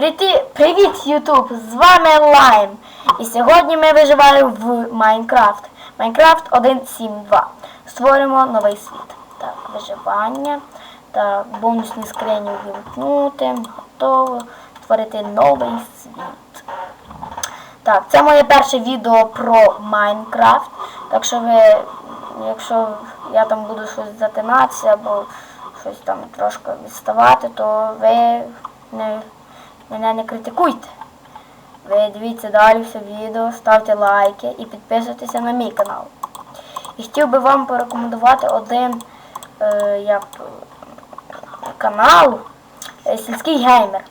Привіт, Ютуб! З вами Лайм. І сьогодні ми виживаємо в Майнкрафт. Майнкрафт 1.7.2. Створимо новий світ. Так, виживання. Так, бонусні скрині увімкнути. Готово. Створити новий світ. Так, це моє перше відео про Майнкрафт. Так що ви, якщо я там буду щось затинатися або щось там трошки відставати, то ви не, мене не критикуйте. Ви дивіться далі все відео, ставте лайки і підписуйтеся на мій канал. І хотів би вам порекомендувати один е, як, канал е, Сільський геймер.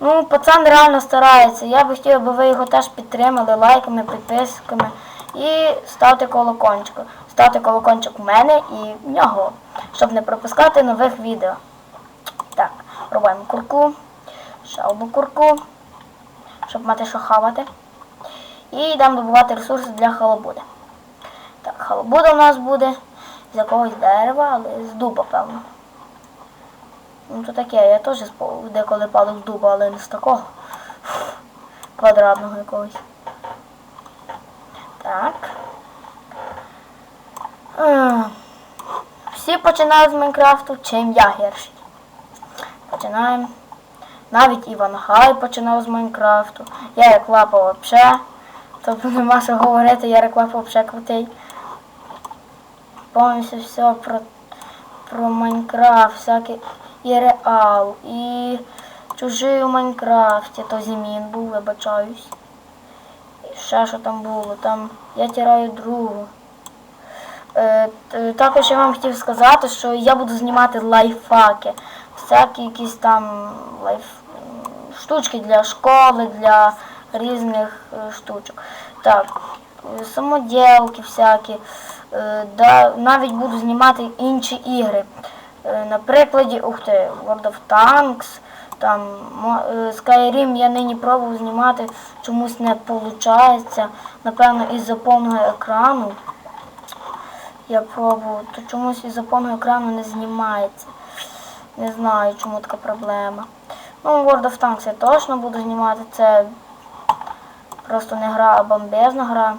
Ну, пацан реально старається. Я би хотів, аби ви його теж підтримали лайками, підписками і ставте колокольчик. Ставте колокольчик у мене і в нього, щоб не пропускати нових відео. Так, робимо курку, одну курку, щоб мати що хавати. І йдемо добувати ресурси для халабуди. Так, халабуда у нас буде з якогось дерева, але з дуба, певно. Ну то таке, я теж деколи палив з дуба, але не з такого. Квадратного якогось. Так. Всі починають з Майнкрафту, чим я гірший. Починаємо. Навіть Іван Гай починав з Майнкрафту. Ярик Лапа вообще. Тобто нема що говорити, Ярик Лапа вообще крутий. Повністю все про, про Майнкрафт, всякі і реал, і чужий у Майнкрафті, то зімін був, вибачаюсь. І ще що там було, там я тираю другу. Е, також я вам хотів сказати, що я буду знімати лайфхаки. Всякі якісь там лайф штучки для школи, для різних е, штучок. Так, е, самоділки всякі. Е, да, навіть буду знімати інші ігри. На прикладі, ух ти, World of Tanks, там Skyrim я нині пробував знімати, чомусь не виходить. Напевно, із-за повного екрану я пробував, то чомусь із-за повного екрану не знімається. Не знаю, чому така проблема. Ну, World of Tanks я точно буду знімати. Це просто не гра, а бомбезна гра.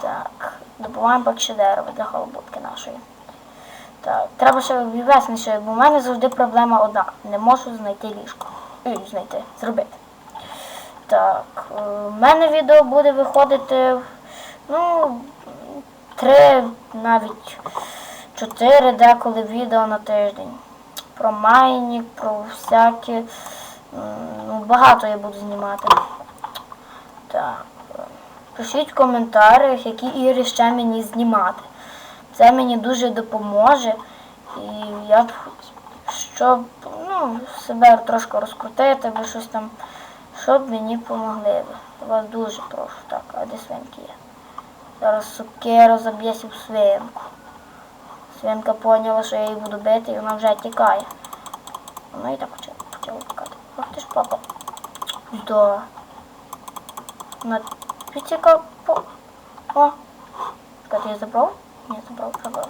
Так, добуваємо поки ще дерево для халабутки нашої. Так, треба ще вияснити, бо в мене завжди проблема одна. Не можу знайти ліжко. Ой, знайти, зробити. Так, е, в мене відео буде виходити, ну, три, навіть чотири деколи відео на тиждень. Про майнінг, про всякі. Ну, багато я буду знімати. Так. Пишіть в коментарях, які ігри ще мені знімати. Це мені дуже допоможе. І я б, щоб ну, себе трошки розкрутити, або щось там, щоб мені допомогли. Вас дуже прошу. Так, а де свинки є? Зараз сукеру заб'єся в свинку. Свинка поняла, що я її буду бити, і вона вже тікає. Вона і так почала, почала тікати. Ах ти ж папа. Да. Вона підтікав. О! Чекай, ти її забрав? Ні, забрав, забрав.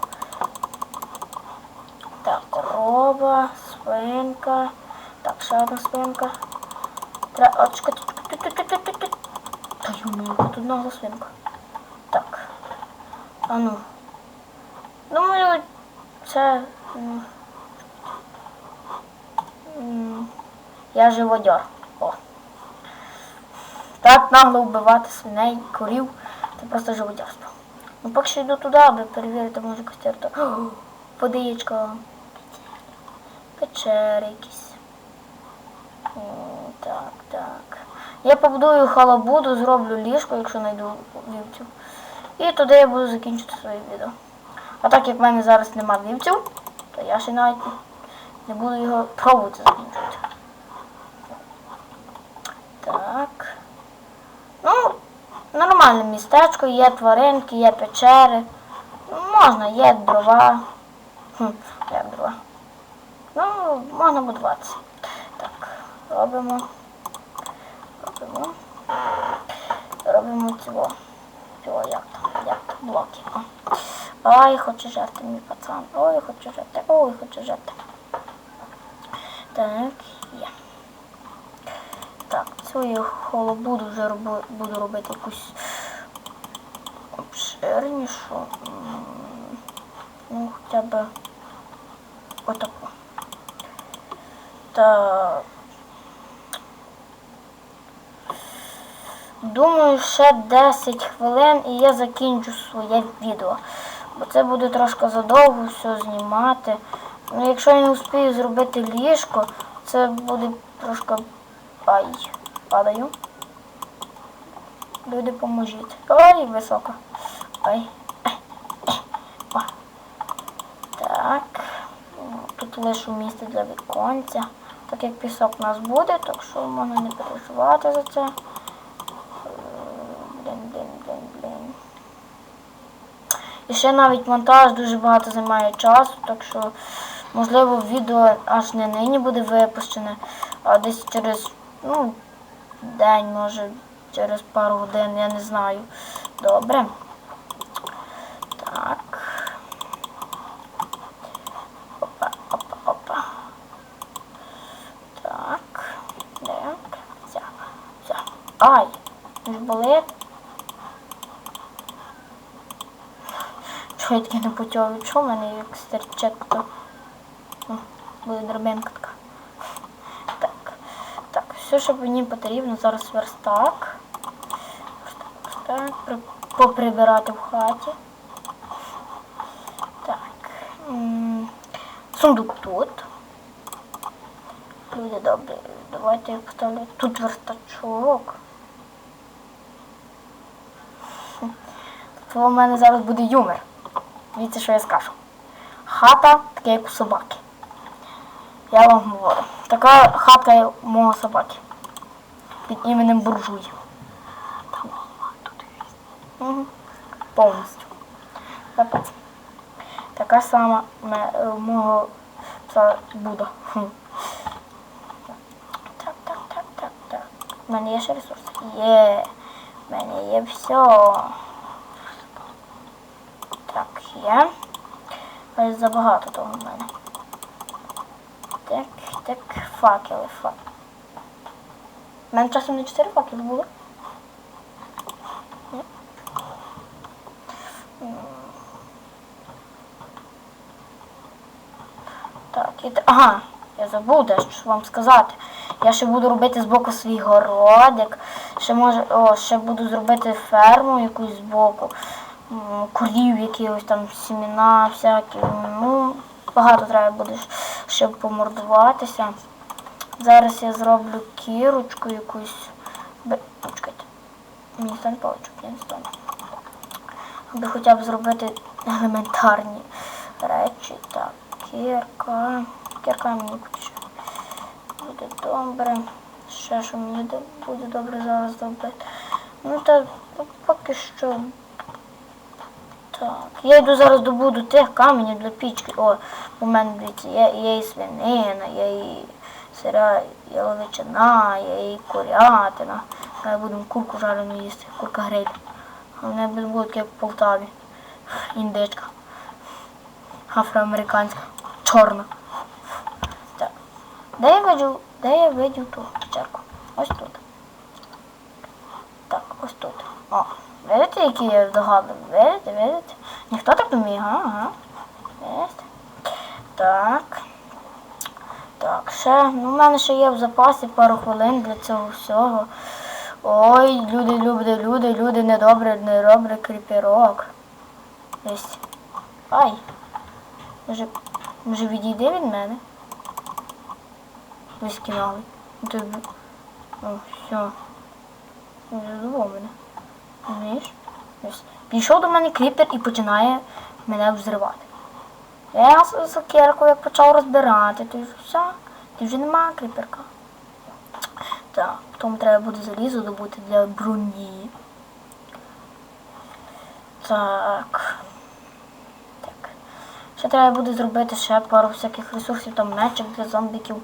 Так, корова, свинка. Так, ще одна свинка. Треба. О, чекай, ту-ту-ту-ту-ту-ту. Та йому, тут ногла свинка. Так. А ну. Думаю, це. м, м, Я живодьор. О. Так нагло вбивати свиней, корів. Це просто живодярство. Ну поки що йду туди, аби перевірити, може костер. то- Водичка. Печери якісь. Так, так. Я побудую халабуду, зроблю ліжко, якщо знайду вівцю. І туди я буду закінчити своє відео. А так як в мене зараз нема вівців, то я ще навіть не буду його пробувати закінчувати. Так. Ну, нормальне містечко, є тваринки, є печери. Можна, є дрова. Хм, як дрова. Ну, можна будуватися. Так, робимо. Робимо. Робимо. Цього як там, як там, блоки. О. Ой, хочу жерти, мій пацан. Ой, хочу жерти, ой, хочу жерти. Так, є. свою холобуду вже роби, буду робити якусь обширнішу. Ну, хоча б отаку. Так. Думаю, ще 10 хвилин і я закінчу своє відео. Бо це буде трошки задовго все знімати. Ну, якщо я не успію зробити ліжко, це буде трошки ай, падаю. Люди, поможіть. Ой, високо. Ой. О. Так. Тут лишу місце для віконця. Так як пісок у нас буде, так що можна не переживати за це. І ще навіть монтаж дуже багато займає часу, так що, можливо, відео аж не нині буде випущене, а десь через ну, день, може, через пару годин, я не знаю. Добре. Так. Опа, опа, опа. Так. Так. Все. Все. Ай! Не болить. Чого в мене як стерчить то? Буде драбинка така. Так. Так, все, що мені потрібно, зараз верстак. Верстак. Поприбирати в хаті. Так. Сундук тут. Люди добрі, давайте я поставлю тут верстачок. То у мене зараз буде юмор. Дивіться, що я скажу. Хата така, як у собаки. Я вам говорю. Така хатка як у мого собаки. Під іменем буржуй. Там тут угу. Повністю. Капець. Така сама е, у мого пса Буда. Так, так, так, так, так. У мене є ще ресурси? Є. У мене є все. Є. Ось забагато того в мене. Так, так, факели, факели. У мене часом не 4 факели було. Так, і ага, я забув дещо вам сказати. Я ще буду робити збоку свій городик. Ще може, о, ще буду зробити ферму якусь збоку. М, Курів якихось там сімена всякі. Ну, багато треба буде, щоб помордуватися. Зараз я зроблю кірочку якусь. Ну, Чекайте. Мені стане паличок, я не стану. Аби хоча б зробити елементарні речі. Так, кірка. Кірка мені буде. Буде добре. Ще що мені буде добре зараз зробити. Ну та поки що. Так. Я йду зараз добуду тих каменів для пічки. О, у мене дивіться, є, є і свинина, є і сира, є ловичина, є і курятина. Ми будемо курку жарену їсти, курка гриль. Вони будуть як в Полтаві. Індичка. Афроамериканська. Чорна. Так. Де я видів, де я видів ту печерку? Ось тут. Так, ось тут. О, видите, які я здогадую? Видите, видите? Ніхто так не вміє, ага. Видите? Так. Так, ще, ну в мене ще є в запасі пару хвилин для цього всього. Ой, люди, люди, люди, люди, недобре, недобре кріпірок. Ось. Ай. Може, може відійди від мене? Ви скинули. Ти... О, все. Вже задумав мене. Розумієш? Ось. Підійшов до мене кріпер і починає мене взривати. Я з сокиркою як почав розбирати, то вже все, ти вже нема кріперка. Так, потім треба буде залізо добути для броні. Так. Так. Ще треба буде зробити ще пару всяких ресурсів, там мечик для зомбіків.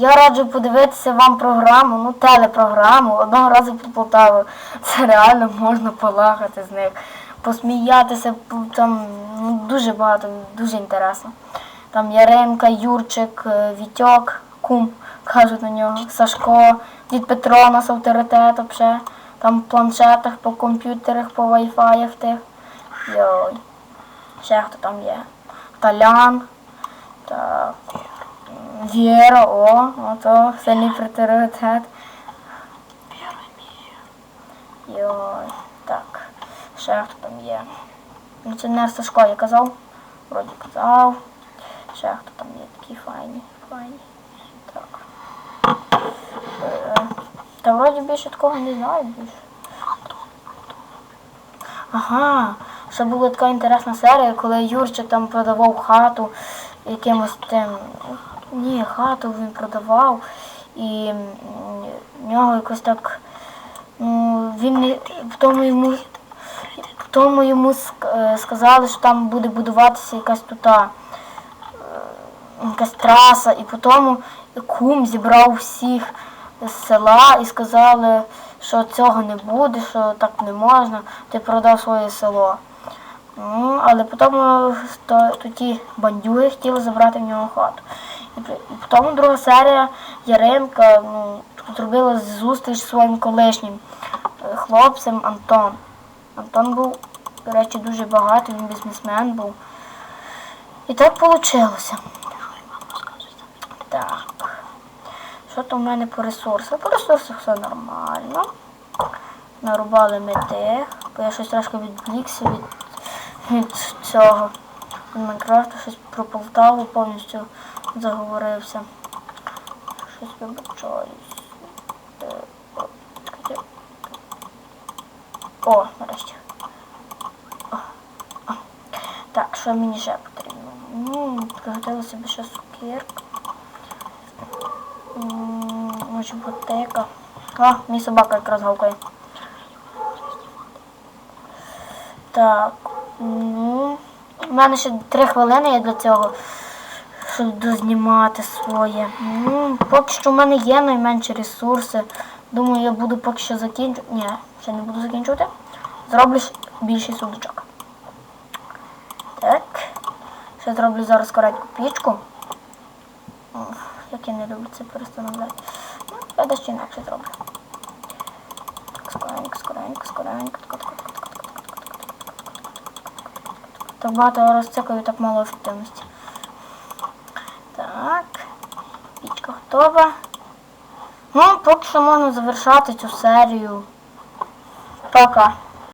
Я раджу подивитися вам програму, ну телепрограму, одного разу під Полтавою. Це реально можна полагати з них, посміятися, там ну, дуже багато, дуже інтересно. Там Яринка, Юрчик, е, Вітьок, Кум, кажуть на нього. Сашко, дід Петро у нас авторитет вообще. Там в планшетах, по комп'ютерах, по вайфаях тих. Йой. Ще хто там є? Талян. Так. М, Віра, о, ото сильний авторитет. Йой. Так. Ще хто там є? Інженер Сашко я казав. Вроді казав. Ще там є такі файні, файні. Так. Та вроді більше такого не знаю більше. Ага, ще була така інтересна серія, коли Юрчик там продавав хату якимось тим. Ні, хату він продавав. І в нього якось так. Ну, він не в тому йому тому йому е, сказали, що там буде будуватися якась тута е, якась траса, і потім кум зібрав всіх з села і сказали, що цього не буде, що так не можна, ти продав своє село. Ну, але потім е, то, то бандюги хотіли забрати в нього хату. Потім друга серія Яринка ну, зробила зустріч зі своїм колишнім е, хлопцем Антон. Антон був, до речі, дуже багатий, він бізнесмен був. І так вийшло. Так. Що там в мене по ресурсах? По ресурсах все нормально. Нарубали ми тих, бо я щось трошки відвлікся від, від цього. Майнкрафту щось про повністю заговорився. Щось вибачаюсь. Е, о, нарешті. Так, що мені ще потрібно? Ну, приготувала собі ще цукерку. М, Може ботека. А, мій собака якраз гавкає. Так. Ну, у мене ще три хвилини є для цього, щось дознімати своє. Ну, Поки що в мене є найменші ресурси. Думаю, я буду поки що закінчувати. Ні, ще не буду закінчувати. Зроблю більший сундучок. Так. Ще зроблю зараз коротку пічку. Оф, як я не люблю це перестановляти. Ну, я дещо інакше зроблю. Так, Скоренько, скоренько, скоренько. Так багато розцікаю, так мало ефективності. Готова. Ну, поки що можна завершати цю серію. Пока.